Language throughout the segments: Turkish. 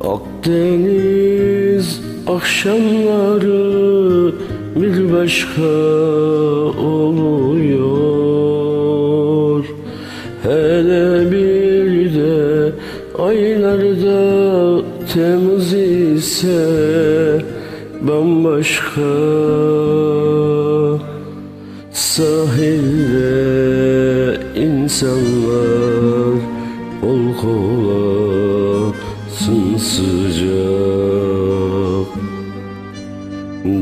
Akdeniz akşamları bir başka oluyor. Hele bir de aylarda temiz ise bambaşka Sahilde insanlar kol kola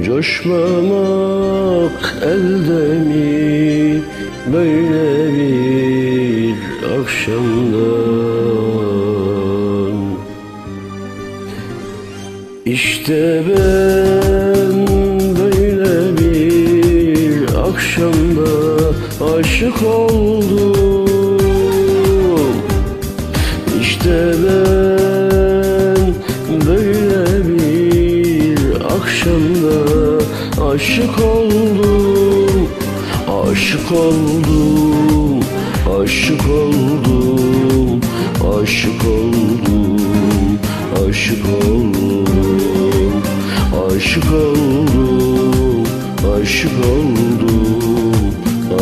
Coşmamak elde mi? Böyle bir akşamdan. İşte ben böyle bir akşamda aşık oldum akşamda aşık oldum Aşık oldum, aşık oldum, aşık oldum, aşık oldum, aşık oldum, aşık oldum,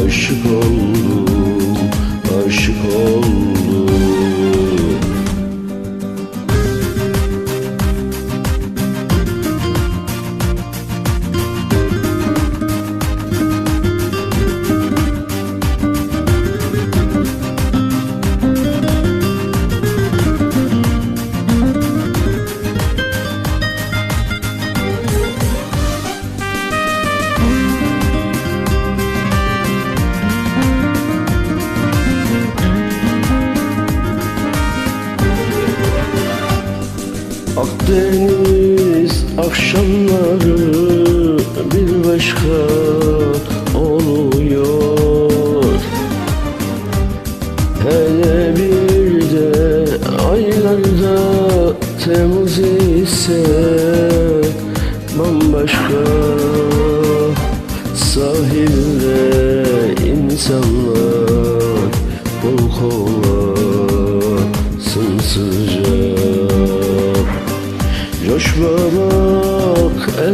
aşık oldum, aşık oldum. Akdeniz akşamları bir başka oluyor. Hele bir de aylarda Temmuz ise bambaşka Sahilde insanlar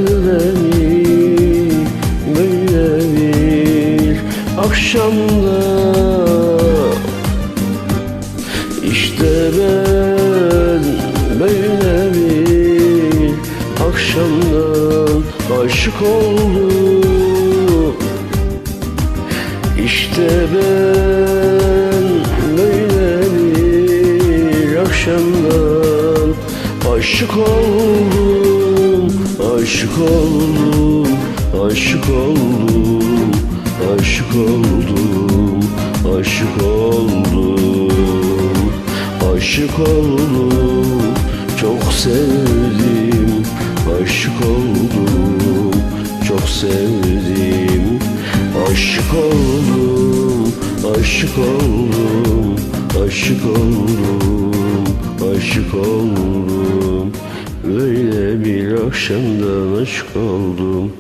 Mi böyle bir akşamda. İşte ben böyle bir akşamdan aşık oldum. İşte ben böyle bir akşamdan aşık oldum Aşık oldum, aşık oldum, aşık oldum, aşık oldum. Aşık oldum, çok sevdim Aşık oldum, çok sevdim. Aşık oldum, aşık oldum, aşık oldum, aşık oldum bir akşamdan aşık oldum